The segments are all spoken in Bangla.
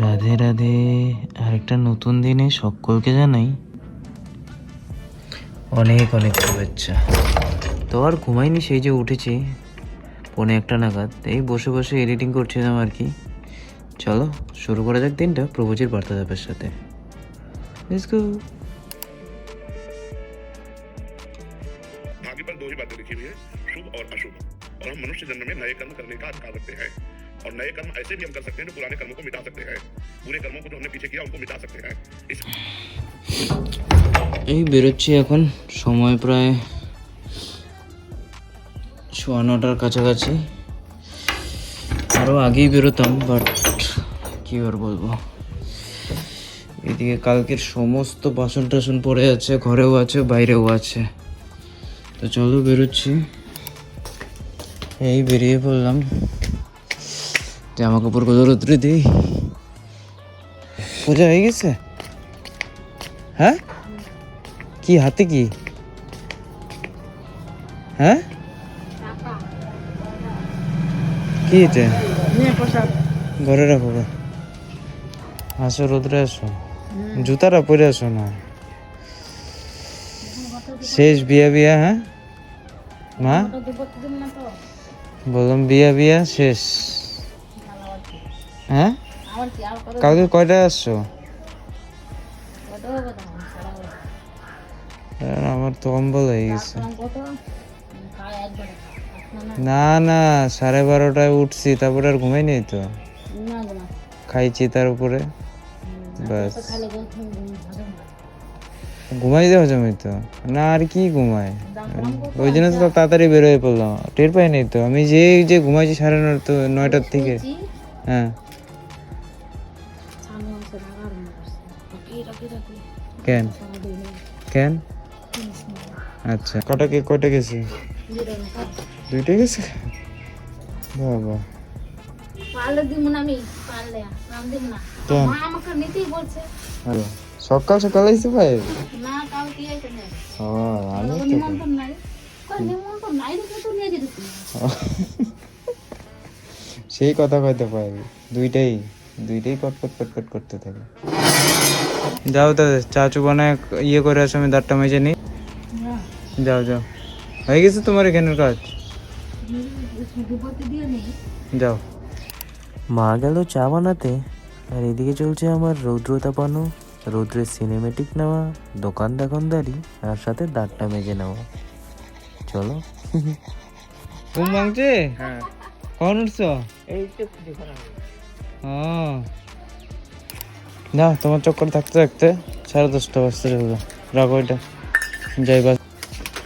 রাধে রাধে আরেকটা নতুন দিনে সকলকে জানাই অনেক অনেক শুভেচ্ছা তো আর ঘুমাইনি সেই যে উঠেছি পনে একটা নাগাদ এই বসে বসে এডিটিং করছিলাম আর কি চলো শুরু করা যাক দিনটা প্রভুজির বার্তালাপের সাথে Let's go. भाग्य पर दो ही बातें लिखी हुई है शुभ और अशुभ और हम मनुष्य जन्म में नए कर्म करने का अधिकार रखते हैं और नए कर्म ऐसे भी हम कर सकते हैं जो पुराने कर्मों को मिटा सकते हैं बुरे कर्मों को जो हमने पीछे किया उनको मिटा सकते हैं इस এই বেরোচ্ছি এখন সময় প্রায় সোয়া নটার কাছাকাছি আরও আগেই বেরোতাম বাট কী আর বলবো এদিকে কালকের সমস্ত বাসন টাসন পড়ে আছে ঘরেও আছে বাইরেও আছে তো চলো বেরোচ্ছি এই বেরিয়ে পড়লাম জামা কাপড়গুলো রোদ্রে দিই পূজা হয়ে গেছে? হ্যাঁ? কি হাতে কি? হ্যাঁ? কি এটা? ঘরে রাখো। আসো রোদ্রে আসো। জুতাটা পরে আসো না। শেষ বিয়া বিয়া হ্যাঁ? মা? বললাম বিয়া বিয়া শেষ। হ্যাঁ? কালকে কয়টায় আসছো? আমার তো অম্বল হয়ে গেছে। না না, সাড়ে বারোটায় উঠছি, তারপরে আর ঘুমাই নেই তো। খাইছি তার উপরে। ব্যাস। ঘুমাই দেওয়া জমি তো। না, আর কি ঘুমায়? ওই জন্য তো তাড়াতাড়ি বের হয়ে পড়লাম। টের পাই নাই তো। আমি যে যে ঘুমাইছি সাড়ে নটা নয়টার থেকে। হ্যাঁ। কেন? কেন? আচ্ছা। কটা কে কয়টা গেছি? দুইটা গেছে? বাবা। পারলে দিব না আমি পারলে নাম দিব না। কেন? মা আমাকে নিতেই বলছে। আরে সকাল সকাল আইসে ভাই? সেই কথা কইতে পারি। দুইটাই দুইটাই কটকট কটকট করতে থাকে। যাও তো চাচু বানায় ইয়ে করে আসো আমি দাঁতটা মেজে নিই। যাও যাও। হয়ে গেছে তোমার এখানের কাজ? যাও। মা গেল চা বানাতে আর এদিকে চলছে আমার রৌদ্র তাপানো রৌদ্রের সিনেমেটিক নেওয়া দোকান দোকানদারি আর সাথে দাঁতটা মেজে নেওয়া। চলো। ঘুম ভাঙছে? হ্যাঁ। কখন উঠছো ও না তোমার চক্কর থাকতে থাকতে সাড়ে দশটা বাজতে চলবে রাখো এটা। যাই বাস।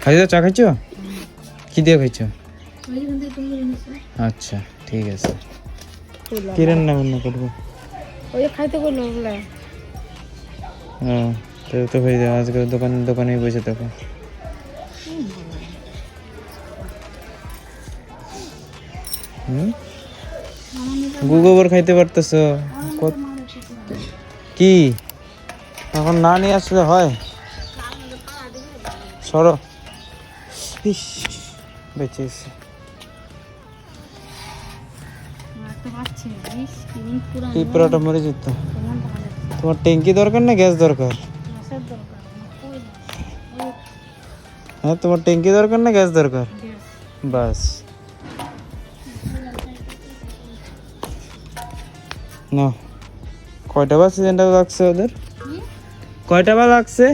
খাইছো চা খাইছো? কি দিয়ে খাইছো? আচ্ছা ঠিক আছে। কি রান্না বান্না করব? ওই খাইতে কইলো তো হয়ে যাবে। আজকে দোকান দোকানেই বসে থাকো। হুম? গু গোবর খাইতে পারতেছো? কি? এখন না নিয়ে আসলে হয়? সরো। ইস, বেঁচে এসে পুরোটা মরে যেত? তোমার ট্যাঙ্কি দরকার না গ্যাস দরকার? হ্যাঁ তোমার ট্যাঙ্কি দরকার না গ্যাস দরকার? বাস। না কয়টা বার সিজনটা লাগছে ওদের। কয়টা বার লাগছে?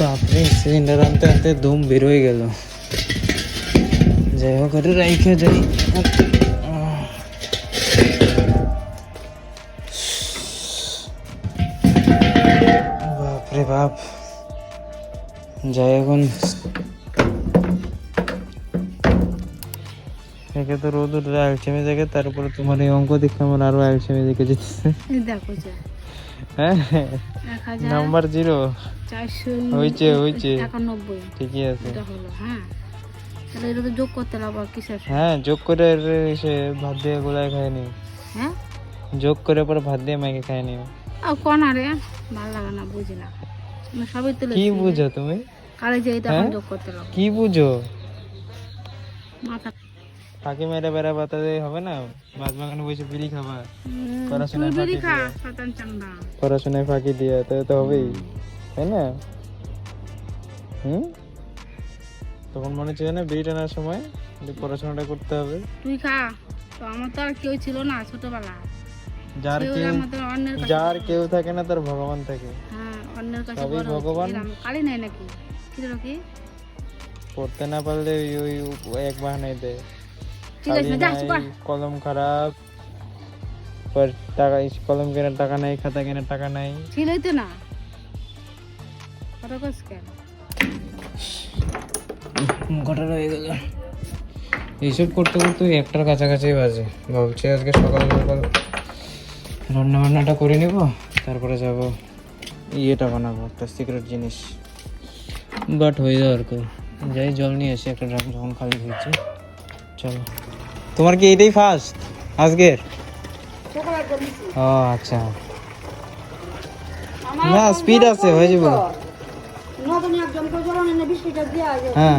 বাপরে, সিলিন্ডার আনতে আনতে দম বের হয়ে গেল। যাই হোক আরে রাইখে যাই বাপরে বাপ। যাই এখন একে তো রোদ উঠলে আলসেমি দেখে তারপরে তোমার এই অঙ্ক দেখে আমার আরও আলসেমি দেখে যেতেছে দেখো হ্যাঁ নাম্বার জিরো। হয়েছে, হয়েছে। ঠিকই আছে। হ্যাঁ। যোগ করতে হ্যাঁ যোগ করে সে ভাত দিয়ে গোলায় খায় নি। হ্যাঁ? যোগ করে পরে ভাত দিয়ে মাইকে খায় নি আর কোনা ভালো লাগে না বুঝি না। সবই তুলে কি বুঝো তুমি? কালে যে এটা এখন হ্যাঁ? যোগ করতে কি বুঝো? মাথা ফাঁকি মেরে বেড়া বাতাতে হবে না? মাছ বাগানে বসে বিড়ি খাবা। পড়াশোনায় ফাঁকি দিয়ে। পড়াশোনায় ফাঁকি দিয়ে তাহলে তো হবেই তাই না? হুম? তখন মনে ছিল না বিড়ি টানার সময় পড়াশোনাটা করতে হবে। তুই খা তো আমার তো আর কেউ ছিল না ছোটবেলা যার কেউ যার কেউ থাকে না তার ভগবান থাকে। হ্যাঁ অন্যের কাছে সবই ভগবান। কালি নাই নাকি? কি কি? পড়তে না পারলে ওই এক বাহানায় দেয় কলম খারাপ। পর টাকা কলম কেনার টাকা নাই খাতা কেনার টাকা নাই। ছিলই তো না। ঘটনা হয়ে গেল। এইসব করতে করতে একটার কাছাকাছি বাজে। ভাবছি আজকে সকাল সকাল রান্না বান্নাটা করে নিব তারপরে যাব ইয়েটা বানাবো একটা সিক্রেট জিনিস। বাট হয়ে যাওয়ার কো যাই জল নিয়ে আসি একটা ড্রাম যখন খালি হয়েছে। চলো। তোমার কি এটাই ফার্স্ট আজকের? ও আচ্ছা। না স্পিড আছে হয়ে যাবে। হ্যাঁ।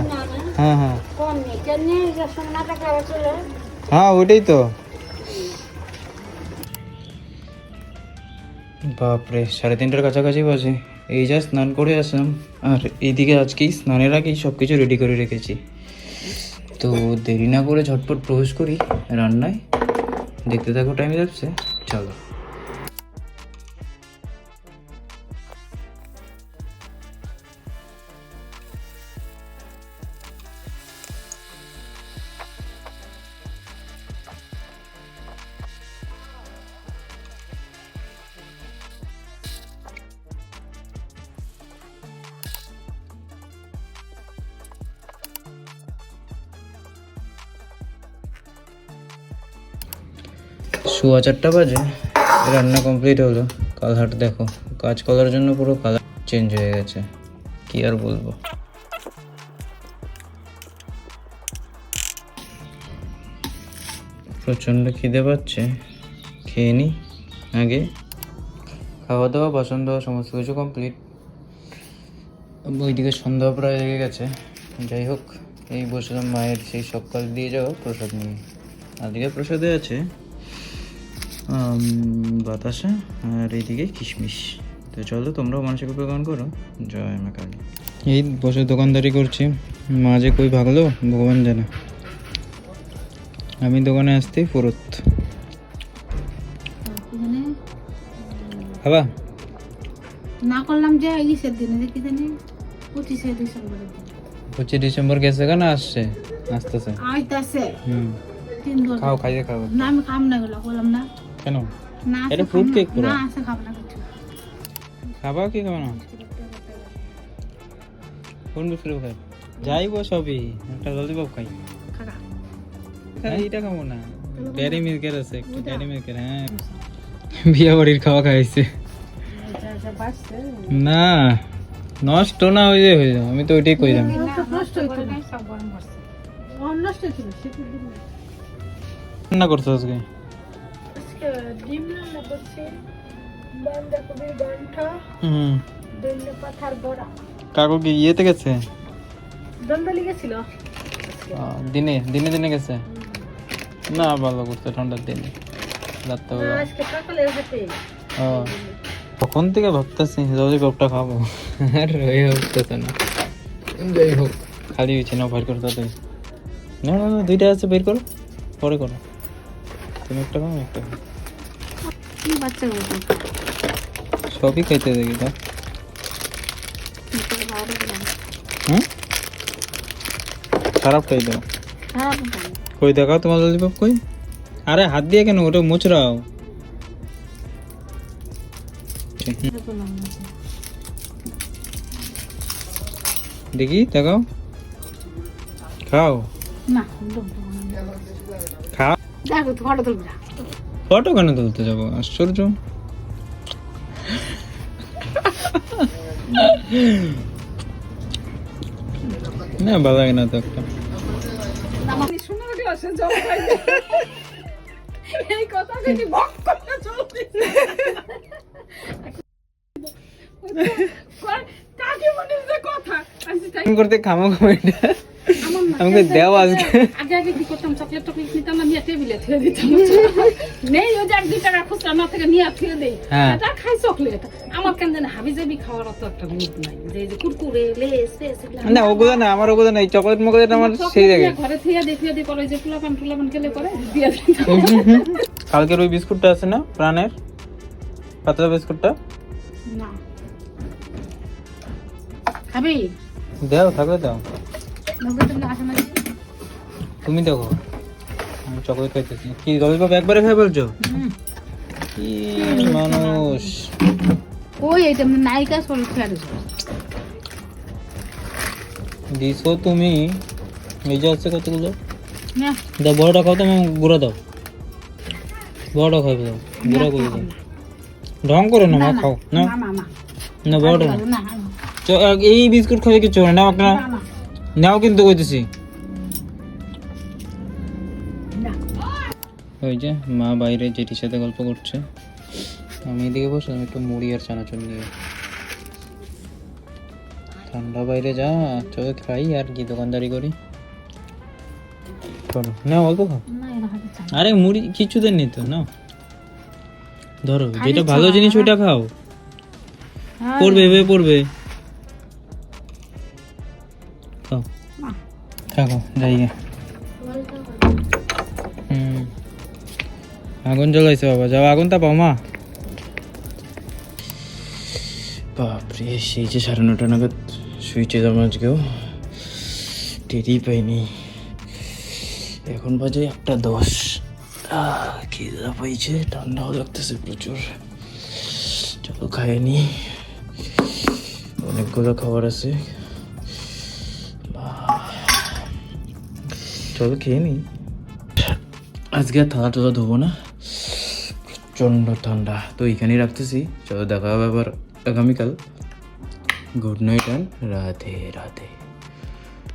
হ্যাঁ। হ্যাঁ চলে। হ্যাঁ ওইটাই তো। বাপরে সাড়ে তিনটার কাছাকাছি বাজে। এই যা স্নান করে আসলাম আর এইদিকে আজকেই স্নানের আগেই সব কিছু রেডি করে রেখেছি। তো দেরি না করে ঝটপট প্রবেশ করি রান্নায়। দেখতে থাকো টাইম যাচ্ছে চলো। সোয়া চারটা বাজে। রান্না কমপ্লিট হলো। কালার দেখো। কাজ করার জন্য পুরো কালার চেঞ্জ হয়ে গেছে। কি আর বলব? প্রচণ্ড খিদে পাচ্ছে। খেয়ে নি। আগে খাওয়া দাওয়া, বাসন দেওয়া সমস্ত কিছু কমপ্লিট ওইদিকে সন্ধ্যা প্রায় লেগে গেছে। যাই হোক, এই বসলাম মায়ের সেই সকাল দিয়ে যাওয়া প্রসাদ নিয়ে। আজকে প্রসাদে আছে। বাতাসা আর এইদিকে কিশমিশ। তো চলো তোমরাও মানসিক গ্রহণ করো। জয় মা কালী। এই বসে দোকানদারি করছি। মা যে কই ভাগলো ভগবান জানে। আমি দোকানে আসতেই ফেরত। এখানে খাবা? না করলাম যে ইসের দিনে যে কি জানি পঁচিশে পঁচিশ ডিসেম্বর গেছে কেন আসছে? আসতেছে। আইতাছে। হুম। খাও খাইয়ে খাও। না আমি খাম না এগুলো বললাম না। কেন? এটা cake না। পুরো। না আছে খাব না কিছু। খাবা কি খাব না? কোন বিস্কুট খাই যাইবো সবই। একটা ললিপপ খাই। খাগা। হ্যাঁ এইটা খাব না। ডেয়ারি মিল্কের আছে একটু ডেয়ারি মিল্কের হ্যাঁ। বিয়া বাড়ির খাওয়া খাইছে। না নষ্ট না হয়ে যায় হয়ে যায়। আমি তো ওইটাই কইলাম রান্না করছ আজকে? বাঁধাকপির হুম। বড়া। কাকু কি ইয়েতে গেছে? দন্দলি গেছিল। দিনে দিনে দিনে গেছে? না ভালো করছে ঠান্ডার দিনে। আজকে সকালে ও তখন থেকে ভাবতেছি ললিপপটা খাব। আর হয়ে উঠতেছে না। যাই হোক। খালি হয়েছে না বের করতে না না না দুইটা আছে বের করো। পরে করো। তুমি একটা খাও একটা খাও কি বাচ্চা বলতো সবই খাইতে দেখি তো হুম খারাপটাই দাও কই দেখাও তোমার ললিপপ কই আরে হাত দিয়ে কেন ওটা মুচড়াও দেখি দেখাও খাও না খাও দেখো ফটো তুলবি না ফটো কেন তুলতে যাব? আশ্চর্য। না ভালো লাগে না তো একটা। ফোন করতে খামো না আমাকে দেও আজকে আগে আগে কি করতাম? চকলেট টকলেট নিতাম না নিয়ে টেবিলে থুয়ে দিতাম। নেই ওই যে এক দুই টাকা খুচরা না থেকে নিয়ে থুয়ে দেই। হ্যাঁ। এটা খাই চকলেট আমার কেন জানি হাবি খাওয়ার অত একটা মুড নাই। যে যে কুরকুরে লেস ফেস না ওগুলো না আমার ওগুলো নাই। চকলেট মকলেট আমার সেই জায়গায়। ঘরে থুয়ে দিয়ে পরে যে ফুলাপান গেলে পরে দিয়ে কালকের ওই বিস্কুটটা আছে না প্রাণের? পাতলা বিস্কুটটা? না। খাবি দাও থাকলে দাও। তুমি দেখো আমি চকলেট খাইতেছি। কি রবি বাবা একবারে খাই বলছো? কি মানুষ। ওই মানে নায়িকা সব খেয়াল দিছো তুমি এই যে আছে কতগুলো? দাও বড়টা খাও তো আমি গুঁড়া দাও। বড়টা খাই দাও গুঁড়া করে দাও। ঢং করে না মা খাও না? না বড়টা না এই বিস্কুট খাইলে কিছু না না। নাও কিন্তু কইতেছি। ওই যে মা বাইরে জেঠির সাথে গল্প করছে। আমি এদিকে বসলাম একটু মুড়ি আর চানাচুর নিয়ে। ঠান্ডা বাইরে যা চলো খাই আর কি দোকানদারি করি। করো না অল্প খাও। আরে মুড়ি কিছু দেন নি তো না ধরো যেটা ভালো জিনিস ওইটা খাও। পড়বে পড়বে। থাকো যাই গে। হুম। আগুন জ্বলাইছে বাবা, যাও আগুন তা পাও মা। বাপরে, সেই যে সাড়ে নটা নাগাদ শুয়েছে যাব আজকেও। টেরই পাইনি। এখন বাজে একটা দশ। খিদা পাইছে, ঠান্ডাও লাগতেছে প্রচুর। চলো খাইনি অনেকগুলো খাবার আছে। চলো খেয়ে নি। আজকে আর থালা টালা ধোবো না। প্রচণ্ড ঠান্ডা। তো এখানেই রাখতেছি। চলো দেখা হবে আবার আগামীকাল। Good night and Radhe Radhe.